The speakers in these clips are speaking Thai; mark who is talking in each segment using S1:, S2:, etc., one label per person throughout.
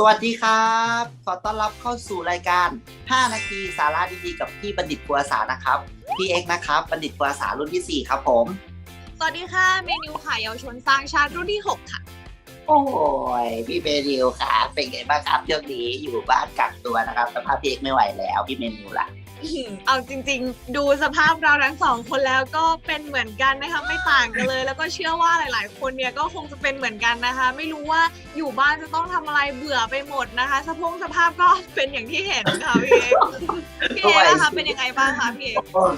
S1: สวัสดีครับ ขอต้อนรับเข้าสู่รายการ 5 นาทีสาระดีๆกับพี่บัณฑิตกัวสานะครับ พี่เอกนะครับบัณฑิตกัวสารุ่นที่ 4 ครับผม
S2: สวัสดีค่ะเมนูขายเยาวชนสร้างชาติรุ่นที่ 6 ค่ะ
S1: โอ้ยพี่เมนิวครับเป็นไงบ้างครับช่วงนี้อยู่บ้านกักตัวนะครับสภาพพี่เอกไม่ไหวแล้วพี่เมนิวล่ะ
S2: อื้อหือ เอาจริง ๆ ดูสภาพเราทั้งสองคนแล้วก็เป็นเหมือนกันนะคะไม่ต่างกันเลย แล้วก็เชื่อว่าหลาย ๆ คนเนี่ยก็คงจะเป็นเหมือนกันนะคะ ไม่รู้ว่าอยู่บ้านจะต้องทำอะไรเบื่อไปหมดนะคะสภาพสภาพก็เป็นอย่างที่เห็นค่ะพี่เอกพี่เอกนะคะเป็นยังไงบ้างคะพี่เอก
S1: โอ้ย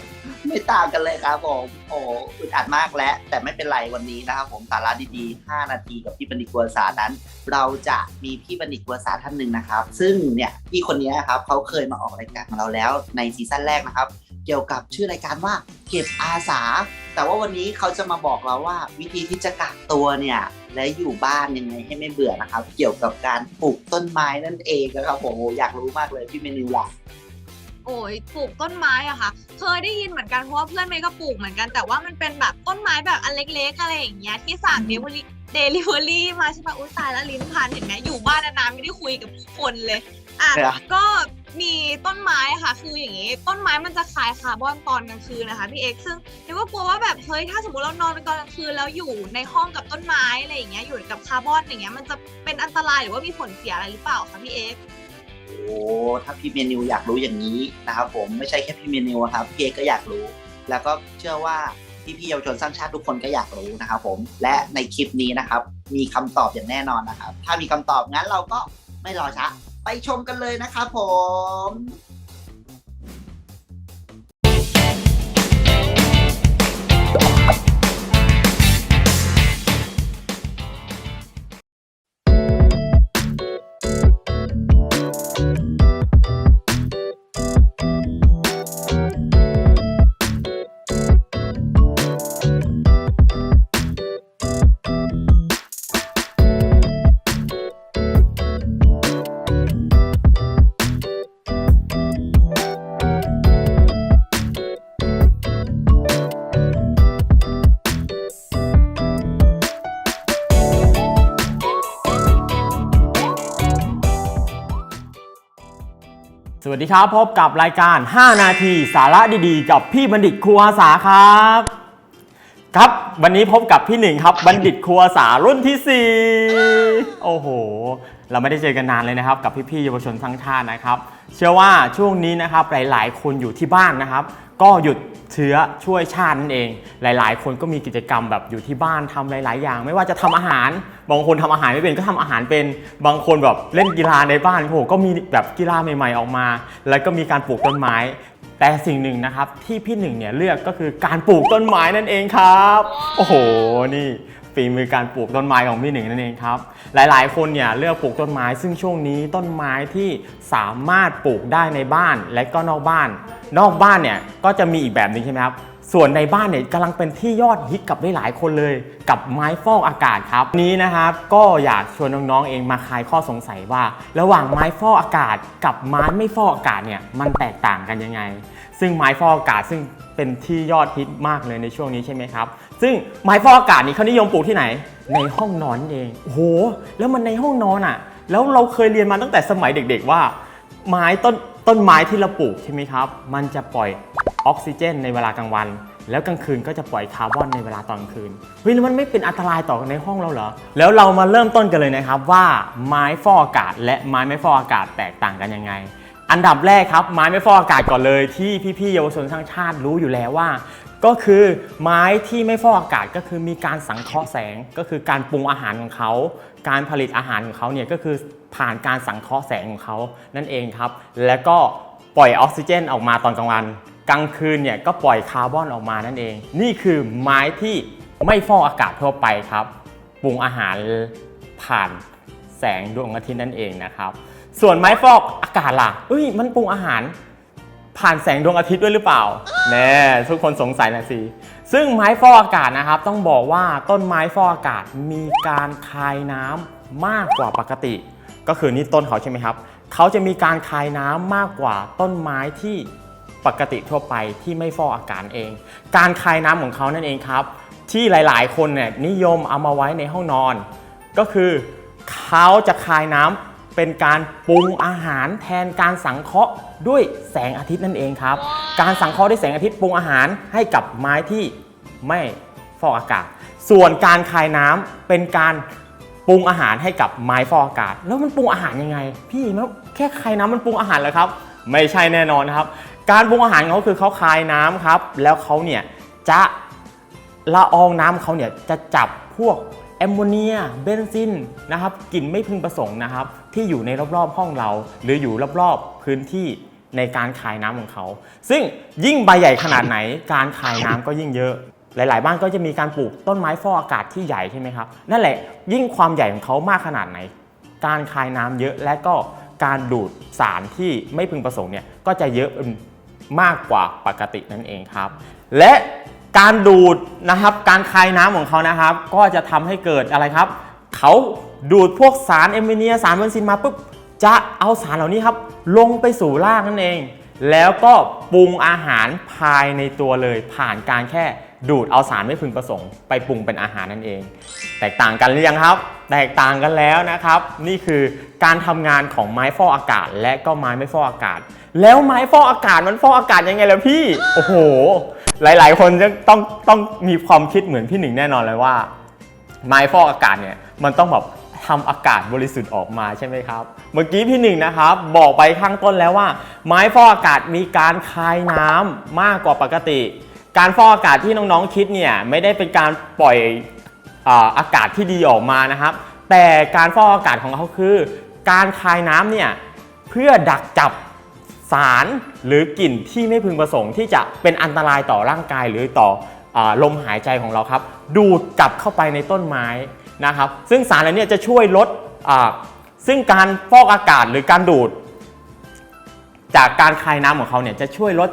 S1: ไม่ต่างกันเลยครับผมโอ้อึดอัดมากแล้ว แต่ไม่เป็นไรวันนี้นะครับผมสาระดีๆ 5 นาทีกับพี่บัณฑิกัวสานั้น เราจะมีพี่บัณฑิกัวสาท่านหนึ่งนะครับ ซึ่งเนี่ยพี่คนนี้นครับเขาเคยมาออกรายการของเราแล้วในซีซั่นแรกนะครับ เกี่ยวกับชื่อรายการว่าเก็บอาสา แต่ว่าวันนี้เขาจะมาบอกเราว่า วิธีที่จะกักตัวเนี่ยและอยู่บ้านยังไงให้ไม่เบื่อนะครับ เกี่ยวกับการปลูกต้นไม้นั่นเองนะครับผมอยากรู้มากเลยพี่เมนูล่ะ
S2: โอ้ยปลูกต้นไม้อะค่ะ เคยได้ยินเหมือนกันเพราะว่าเพื่อนเมย์ก็ปลูกเหมือนกันแต่ว่ามันเป็นแบบต้นไม้แบบอันเล็กๆอะไรอย่างเงี้ยที่สั่งเดลิเวอรี่เดลิเวอรี่มาใช่ปะอุ้ยตายแล้วลิ้นพันเห็นไหมอยู่บ้านนานๆไม่ได้คุยกับคนเลยอะ
S1: ครับ
S2: ก็มีต้นไม้อะค่ะ คืออย่างงี้ ต้นไม้มันจะคายคาร์บอนตอนกลางคืนนะคะพี่เอกซึ่งนึกว่ากลัวว่าแบบเฮ้ยถ้าสมมติเรานอนตอนกลางคืนแล้วอยู่ในห้องกับต้นไม้อะไรอย่างเงี้ยอยู่กับคาร์บอนอย่างเงี้ยมันจะเป็นอันตรายหรือว่ามีผลเสียอะไรหรือเปล่าคะพี่เอก
S1: โอ้ถ้าพี่เมนิวอยากรู้อย่างนี้นะครับผมไม่ใช่แค่พี่เมนิวครับพี่เอกก็อยากรู้ แล้วก็เชื่อว่าพี่พี่ๆเยาวชนสร้างชาติทุกคนก็อยากรู้นะครับผมและในคลิปนี้นะครับ มีคำตอบอย่างแน่นอนนะครับ ถ้ามีคำตอบงั้นเราก็ไม่รอช้าไปชมกันเลยนะครับผม
S3: วัสดีครับ พบกับรายการ 5 นาทีสาระดีๆ กับพี่บัณฑิตครัวสาครับ ครับวันนี้พบกับพี่หนึ่งครับ บัณฑิตครัวสารุ่นที่ 4 โอ้โห เราไม่ได้เจอกันนานเลยนะครับ กับพี่ๆเยาวชนทั้งชาตินะครับ เชื่อว่าช่วงนี้นะครับหลาย ๆ คนอยู่ที่บ้านนะครับ ก็หยุดเชื้อช่วยชาตินั่นเอง หลาย ๆ คนก็มีกิจกรรมแบบอยู่ที่บ้านทำหลาย ๆ อย่าง ไม่ว่าจะทำอาหาร บางคนทำอาหารไม่เป็นก็ทำอาหารเป็น บางคนแบบเล่นกีฬาในบ้านโอ้โหก็มีแบบกีฬาใหม่ ๆ ออกมา แล้วก็มีการปลูกต้นไม้ แต่สิ่งหนึ่งนะครับที่พี่หนึ่งเนี่ยเลือกก็คือการปลูกต้นไม้นั่นเองครับ โอ้โห นี่ ฝีมือการปลูกต้นไม้ของพี่หนึ่งนั่นเองครับ หลายๆ คนเนี่ยเลือกปลูกต้นไม้ ซึ่งช่วงนี้ต้นไม้ที่สามารถปลูกได้ในบ้านและก็นอกบ้าน นอกบ้านเนี่ยก็จะมีอีกแบบหนึ่งใช่ไหมครับ ส่วนในบ้านเนี่ยกำลังเป็นที่ยอดฮิตกับหลายๆคนเลย กับไม้ฟอกอากาศครับ นี้นะครับก็อยากชวนน้องๆเองมาคลายข้อสงสัยว่า ระหว่างไม้ฟอกอากาศ กับไม้ไม่ฟอกอากาศเนี่ยมันแตกต่างกันยังไง ซึ่งไม้ฟอกอากาศซึ่งเป็นที่ยอดฮิตมากเลยในช่วงนี้ใช่ไหมครับ ซึ่งไม้ฟอกอากาศนี้เขานิยมปลูกที่ไหน ในห้องนอนเองโอ้โหแล้วมันในห้องนอนอะ แล้วเราเคยเรียนมาตั้งแต่สมัยเด็ก ๆ ว่า ไม้ต้นต้นไม้ที่เราปลูกใช่ไหมครับ มันจะปล่อยออกซิเจนในเวลากลางวัน แล้วกลางคืนก็จะปล่อยคาร์บอนในเวลาตอนกลางคืนเฮ้ยแล้วมันไม่เป็นอันตรายต่อในห้องเราเหรอแล้วเรามาเริ่มต้นกันเลยนะครับว่าไม้ฟอกอากาศ และไม้ไม่ฟอกอากาศแตกต่างกันยังไงอันดับแรกครับไม้ไม่ฟอกอากาศก่อนเลยที่พี่ๆเยาวชนสร้างชาติรู้อยู่แล้วว่า ก็คือไม้ที่ไม่ฟอกอากาศก็คือมีการสังเคราะห์แสง ก็คือการปรุงอาหารของเขา การผลิตอาหารของเขาเนี่ยก็คือผ่านการสังเคราะห์แสงของเขานั่นเองครับ แล้วก็ปล่อยออกซิเจนออกมาตอนกลางวัน กลางคืนเนี่ยก็ปล่อยคาร์บอนออกมานั่นเอง นี่คือไม้ที่ไม่ฟอกอากาศทั่วไปครับ ปรุงอาหารผ่านแสงดวงอาทิตย์นั่นเองนะครับ ส่วนไม้ฟอกอากาศล่ะเอ้ย มันปรุงอาหาร ผ่านแสงดวงอาทิตย์ด้วยหรือเปล่าแน่ทุกคนสงสัยนะสิซึ่งไม้ฟอกอากาศนะครับ ต้องบอกว่าต้นไม้ฟอกอากาศมีการคายน้ำมากกว่าปกติ ก็คือนี่ต้นเขาใช่ไหมครับ เขาจะมีการคายน้ำมากกว่าต้นไม้ที่ปกติทั่วไปที่ไม่ฟอกอากาศเอง การคายน้ำของเขานั่นเองครับ ที่หลาย ๆ คนเนี่ยนิยมเอามาไว้ในห้องนอน ก็คือเขาจะคายน้ำ เป็นการปรุงอาหารแทนการสังเคราะห์ด้วยแสงอาทิตย์นั่นเองครับ การสังเคราะห์ด้วยแสงอาทิตย์ปรุงอาหารให้กับไม้ที่ไม่ฟอกอากาศ ส่วนการคายน้ำเป็นการปรุงอาหารให้กับไม้ฟอกอากาศ แล้วมันปรุงอาหารยังไง พี่มันแค่คายน้ำมันปรุงอาหารเหรอครับ ไม่ใช่แน่นอนนะครับ การปรุงอาหารของเขาคือเขาคายน้ำครับ แล้วเขาเนี่ยจะละอองน้ำเขาเนี่ยจะจับพวก แอมโมเนียเบนซินนะครับกลิ่นไม่พึงประสงค์นะครับ ที่อยู่ในรอบๆห้องเรา หรืออยู่รอบๆพื้นที่ในการคายน้ำของเขา ซึ่งยิ่งใบใหญ่ขนาดไหน การคายน้ำก็ยิ่งเยอะ หลาย ๆ บ้านก็จะมีการปลูกต้นไม้ฟอกอากาศที่ใหญ่ใช่ไหมครับ นั่นแหละยิ่งความใหญ่ของเขามากขนาดไหน การคายน้ำเยอะและก็การดูดสารที่ไม่พึงประสงค์เนี่ยก็จะเยอะมากกว่าปกตินั่นเองครับ และ การดูดนะครับการคายน้ำของเขานะครับ ก็จะทำให้เกิดอะไรครับ เขาดูดพวกสารเอมิเนียสารเบนซินมาปุ๊บจะเอาสารเหล่านี้ครับ ลงไปสู่รากนั่นเอง แล้วก็ปรุงอาหารภายในตัวเลย ผ่านการแค่ดูดเอาสารไม่พึงประสงค์ไปปรุงเป็นอาหารนั่นเอง แตกต่างกันหรือยังครับ แตกต่างกันแล้วนะครับ นี่คือการทำงานของไม้ฟอกอากาศ และก็ไม้ไม่ฟอกอากาศ แล้วไม้ฟอกอากาศมันฟอกอากาศยังไงล่ะพี่ โอ้โห หลายๆ คนจะต้องต้องมีความคิดเหมือนพี่หนึ่งแน่นอนเลยว่า ไม้ฟอกอากาศเนี่ยมันต้องแบบทำอากาศบริสุทธิ์ออกมาใช่ไหมครับ เมื่อกี้พี่หนึ่งนะครับ บอกไปข้างต้นแล้วว่า ไม้ฟอกอากาศมีการคายน้ำมากกว่าปกติ การฟอกอากาศที่น้องๆคิดเนี่ยไม่ได้เป็นการปล่อยอาอากาศที่ดีออกมานะครับ แต่การฟอกอากาศของเขาคือ การคายน้ำเนี่ยเพื่อดักจับ สารหรือกลิ่นที่ไม่พึงประสงค์ที่จะเป็นอันตรายต่อร่างกายหรือต่ออลมหายใจของเราครับ ดูดกลับเข้าไปในต้นไม้นะครับ ซึ่งสารเหล่านี้จะช่วยลดซึ่งการฟอกอากาศหรือการดูด จากการคายน้ำของเขาเนี่ยจะช่วยลด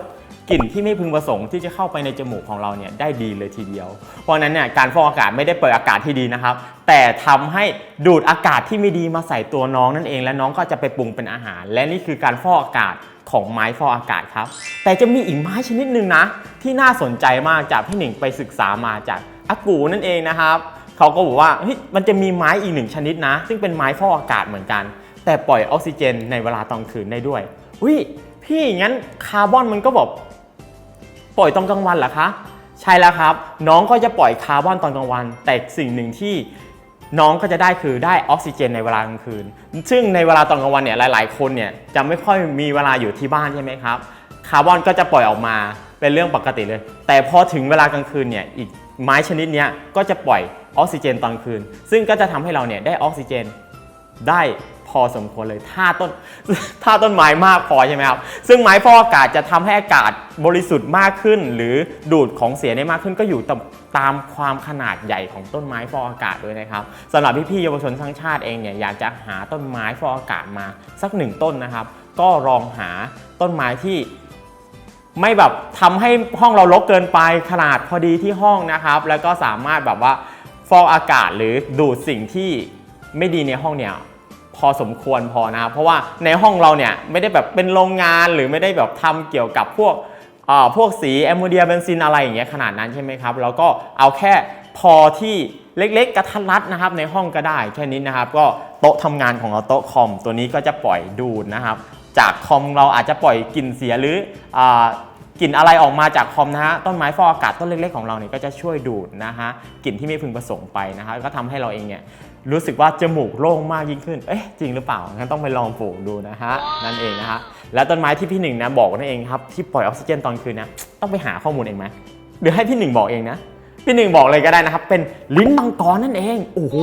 S3: กลิ่นที่ไม่พึงประสงค์ที่จะเข้าไปในจมูกของเราเนี่ยได้ดีเลยทีเดียว เพราะฉะนั้นเนี่ยการฟอกอากาศไม่ได้เปิดอากาศที่ดีนะครับ แต่ทำให้ดูดอากาศที่ไม่ดีมาใส่ตัวน้องนั่นเอง และน้องก็จะไปปรุงเป็นอาหาร และนี่คือการฟอกอากาศ ของไม้ฟอกอากาศครับ แต่จะมีอีกไม้ชนิดหนึ่งนะ ที่น่าสนใจมากจากพี่หนึ่งไปศึกษามาจากอากูนั่นเองนะครับเขาก็บอกว่ามันจะมีไม้อีกหนึ่งชนิดนะ ซึ่งเป็นไม้ฟอกอากาศเหมือนกัน แต่ปล่อยออกซิเจนในเวลาตอนคืนได้ด้วยอุ้ยพี่งั้นคาร์บอนมันก็แบบปล่อยตอนกลางวันเหรอคะ ใช่แล้วครับ น้องก็จะปล่อยคาร์บอนตอนกลางวัน แต่สิ่งหนึ่งที่ น้องก็จะได้คือได้ออกซิเจนในเวลากลางคืน ซึ่งในเวลาตอนกลางวันเนี่ยหลาย ๆ คนเนี่ยจะไม่ค่อยมีเวลาอยู่ที่บ้านใช่ไหมครับคาร์บอนก็จะปล่อยออกมาเป็นเรื่องปกติเลย แต่พอถึงเวลากลางคืนเนี่ยอีกไม้ชนิดนี้ก็จะปล่อยออกซิเจนตอนคืน ซึ่งก็จะทำให้เราเนี่ยได้ออกซิเจนได้ พอสมควรเลยถ้าต้นถ้าต้นไม้มากพอใช่ไหมครับซึ่งไม้ฟอกอากาศจะทำให้อากาศบริสุทธิ์มากขึ้น หรือดูดของเสียได้มากขึ้นก็อยู่ตามตามความขนาดใหญ่ของต้นไม้ฟอกอากาศด้วยนะครับสำหรับพี่ๆเยาวชนทั้งชาติเองเนี่ยอยากจะหาต้นไม้ฟอกอากาศมาสักหนึ่งต้นนะครับ ก็ลองหาต้นไม้ที่ไม่แบบทำให้ห้องเรารกเกินไปขนาดพอดีที่ห้องนะครับ แล้วก็สามารถแบบว่าฟอกอากาศหรือดูดสิ่งที่ไม่ดีในห้องเนี่ย พอสมควรพอนะครับเพราะว่าในห้องเราเนี่ยไม่ได้แบบเป็นโรงงานหรือไม่ได้แบบทำเกี่ยวกับพวกเอ่อพวกสีแอมโมเนียเบนซินอะไรอย่างเงี้ยขนาดนั้นใช่ไหมครับแล้วก็เอาแค่พอที่เล็กๆ กระทัดรัดนะครับในห้องก็ได้แค่นี้นะครับ ก็โต๊ะทำงานของเราโต๊ะคอมตัวนี้ก็จะปล่อยดูดนะครับ จากคอมเราอาจจะปล่อยกลิ่นเสียหรืออากลิ่นอะไรออกมาจากคอมนะฮะต้นไม้ฟอกอากาศต้นเล็กๆของเราเนี่ยก็จะช่วยดูดนะฮะกลิ่นที่ไม่พึงประสงค์ไปนะฮะก็ทำให้เราเองเนี่ย รู้สึกว่าจมูกโล่งมากยิ่งขึ้น เอ๊ะจริงหรือเปล่างั้นต้องไปลองปลูกดูนะฮะนั่นเองนะฮะแล้วต้นไม้ที่พี่หนึ่งนะบอกนั่นเองครับที่ปล่อยออกซิเจนตอนคืนนะต้องไปหาข้อมูลเองไหมหรือให้พี่หนึ่งบอกเองนะพี่หนึ่งบอกเลยก็ได้นะครับ เป็นลิ้นมังกรนั่นเองโอ้โห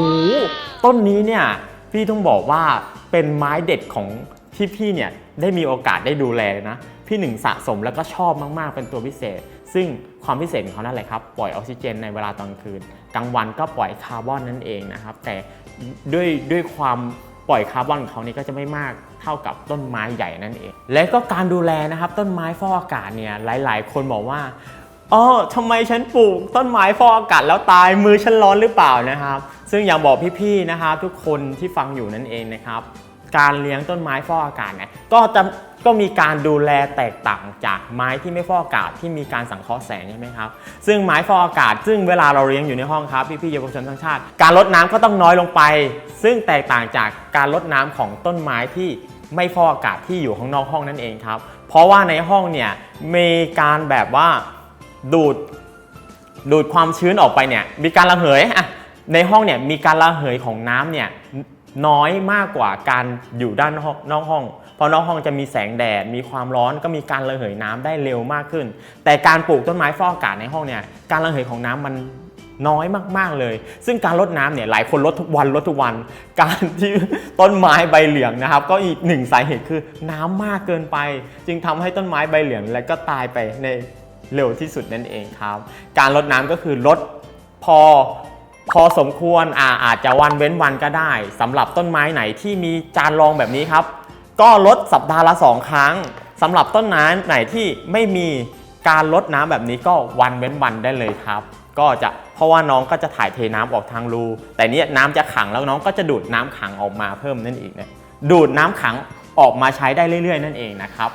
S3: ต้นนี้เนี่ยพี่ต้องบอกว่าเป็นไม้เด็ดของที่พี่เนี่ยได้มีโอกาสได้ดูแลนะพี่หนึ่งสะสมแล้วก็ชอบมากๆเป็นตัวพิเศษ ซึ่งความพิเศษของเขานั่นแหละครับ ปล่อยออกซิเจนในเวลาตอนคืน กลางวันก็ปล่อยคาร์บอนนั่นเองนะครับ แต่ด้วยด้วยความปล่อยคาร์บอนของเขานี่ก็จะไม่มากเท่ากับต้นไม้ใหญ่นั่นเอง และก็การดูแลนะครับ ต้นไม้ฟอกอากาศเนี่ยหลาย ๆ คนบอกว่าอ๋อทำไมฉันปลูกต้นไม้ฟอกอากาศแล้วตายมือฉันร้อนหรือเปล่านะครับ ซึ่งอยากบอกพี่ๆนะครับ ทุกคนที่ฟังอยู่นั่นเองนะครับ การเลี้ยงต้นไม้ฟอกอากาศเนี่ยก็จะ ก็มีการดูแลแตกต่างจากไม้ที่ไม่ฟอกอากาศที่มีการสังเคราะห์แสงใช่ไหมครับซึ่งไม้ฟอกอากาศ ซึ่งเวลาเราเลี้ยงอยู่ในห้องครับพี่ๆเยาวชนทั้งชาติ การลดน้ำก็ต้องน้อยลงไป ซึ่งแตกต่างจากการลดน้ำของต้นไม้ที่ไม่ฟอกอากาศที่อยู่ข้างนอกห้องนั่นเองครับ เพราะว่าในห้องเนี่ยมีการแบบว่าดูดดูดความชื้นออกไปเนี่ยมีการระเหยอะในห้องเนี่ยมีการระเหยของน้ำเนี่ยน้อยมากกว่าการอยู่ด้านนอกห้อง ราะนอกห้องจะมีแสงแดด มีความร้อนก็มีการระเหยน้ำได้เร็วมากขึ้น แต่การปลูกต้นไม้ฟอกอากาศในห้องเนี่ยการระเหยของน้ำมันน้อยมาก ๆ เลย ซึ่งการลดน้ำเนี่ยหลายคนลดทุกวันลดทุกวัน การที่ต้นไม้ใบเหลืองนะครับ ก็อีกหนึ่งสาเหตุคือน้ำมากเกินไป จึงทำให้ต้นไม้ใบเหลืองและก็ตายไปในเร็วที่สุดนั่นเองครับ การลดน้ำก็คือลดพอพอสมควรอาอาจจะวันเว้นวันก็ได้สำหรับต้นไม้ไหนที่มีจานรองแบบนี้ครับ ก็ลดสัปดาห์ละ 2 ครั้งสำหรับต้นไม้ไหนที่ไม่มีการลดน้ำแบบนี้ก็วันเว้นวันได้เลยครับ ก็จะเพราะว่าน้องก็จะถ่ายเทน้ำออกทางรู แต่นี้น้ำจะขังแล้วน้องก็จะดูดน้ำขังออกมาเพิ่มนั่นเองนะดูดน้ำขังออกมาใช้ได้เรื่อย ๆ นั่นเองนะครับ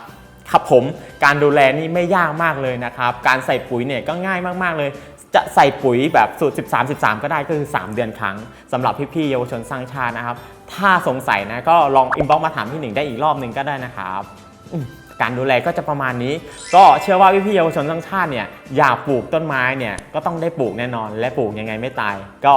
S3: ครับผมการดูแลนี่ไม่ยากมากเลยนะครับ การใส่ปุ๋ยเนี่ยก็ง่ายมากๆเลย จะใส่ปุ๋ยแบบสูตร 13 13 ก็ได้ก็คือ 3 เดือนครั้งสำหรับพี่ๆเยาวชนสร้างชาตินะครับ ถ้าสงสัยนะก็ลองอินบ็อกมาถามพี่หนึ่งได้อีกรอบหนึ่งก็ได้นะครับการดูแลก็จะประมาณนี้ ก็เชื่อว่าพี่ๆเยาวชนสร้างชาติเนี่ยอยากปลูกต้นไม้เนี่ยก็ต้องได้ปลูกแน่นอน และปลูกยังไงไม่ตาย ก็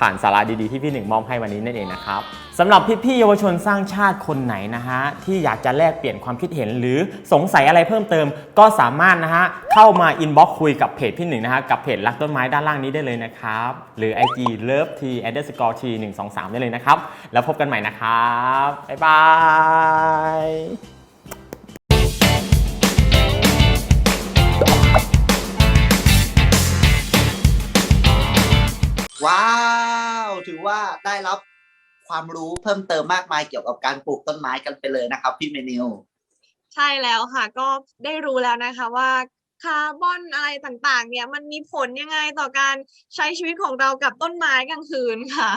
S3: ผ่านสาระดีๆที่พี่หนึ่งมอบให้วันนี้นั่นเองนะครับสำหรับพี่ๆเยาวชนสร้างชาติคนไหนนะฮะที่อยากจะแลกเปลี่ยนความคิดเห็นหรือสงสัยอะไรเพิ่มเติม ก็สามารถนะฮะเข้ามาอินบ็อกคุยกับเพจพี่หนึ่งนะฮะกับเพจรักต้นไม้ด้านล่างนี้ได้เลยนะครับหรือ IG love t underscore t 1 2 3ได้เลยนะครับแล้วพบกันใหม่นะครับบ๊ายบาย
S1: ได้รับความรู้เพิ่มเติมมากมายเกี่ยวกับการปลูกต้นไม้กันไปเลยนะครับ พี่เมนิว
S2: ใช่แล้วค่ะ ก็ได้รู้แล้วนะคะว่าคาร์บอนอะไรต่างๆ เนี่ยมันมีผลยังไงต่อการใช้ชีวิตของเรากับต้นไม้กลางคืนค่ะ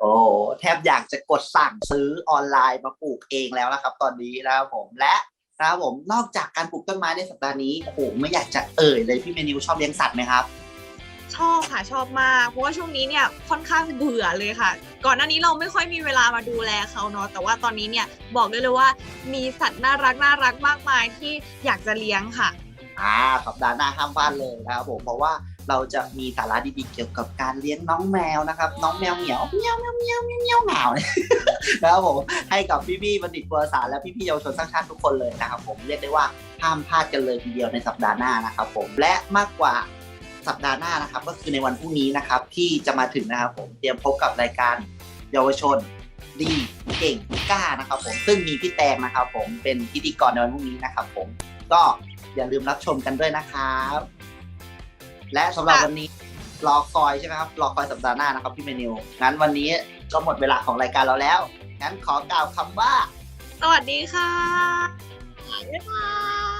S1: โอ้แทบอยากจะกดสั่งซื้อออนไลน์มาปลูกเองแล้วนะครับ ตอนนี้นะครับผมและนะครับผมนอกจากการปลูกต้นไม้ในสัปดาห์นี้โอ้โหไม่อยากจะเอ่ยเลยพี่เมนิวชอบเลี้ยงสัตว์ไหมครับ
S2: ชอบค่ะชอบมาก เพราะว่าช่วงนี้เนี่ยค่อนข้างเบื่อเลยค่ะ ก่อนหน้านี้เราไม่ค่อยมีเวลามาดูแลเขาเนาะแต่ว่าตอนนี้เนี่ยบอกได้เลยว่ามีสัตว์น่ารักน่ารักมากมายที่อยากจะเลี้ยงค่ะ
S1: อ่าสัปดาห์หน้าห้ามพลาดเลยนะครับผมเพราะว่าเราจะมีสาระดีๆเกี่ยวกับการเลี้ยงน้องแมวนะครับ น้องแมวเหมียวเหมียวเหมียวเหมียวเมียวเมียวเหงาเนี่ยนะครับผมให้กับพี่ๆบัณฑิตบัวสารและพี่ๆเยาวชนสร้างชาติทุกคนเลยนะครับผมเรียกได้ว่าห้ามพลาดกันเลยทีเดียวในสัปดาห์หน้านะครับผมและมากกว่า สัปดาห์หน้านะครับ ก็คือในวันพรุ่งนี้นะครับ ที่จะมาถึงนะครับผมเตรียมพบกับรายการเยาวชนดีเก่งกล้านะครับ ผมซึ่งมีพี่แตงนะครับผมเป็นพิธีกรในวันพรุ่งนี้นะครับ ผมก็อย่าลืมรับชมกันด้วยนะครับ และสำหรับวันนี้รอคอยใช่ไหมครับรอคอยสัปดาห์หน้านะครับพี่เมนิวงั้นวันนี้ก็หมดเวลาของรายการเราแล้ว งั้นขอกล่าวคำว่า
S2: สวัสดีค่ะบ๊ายบาย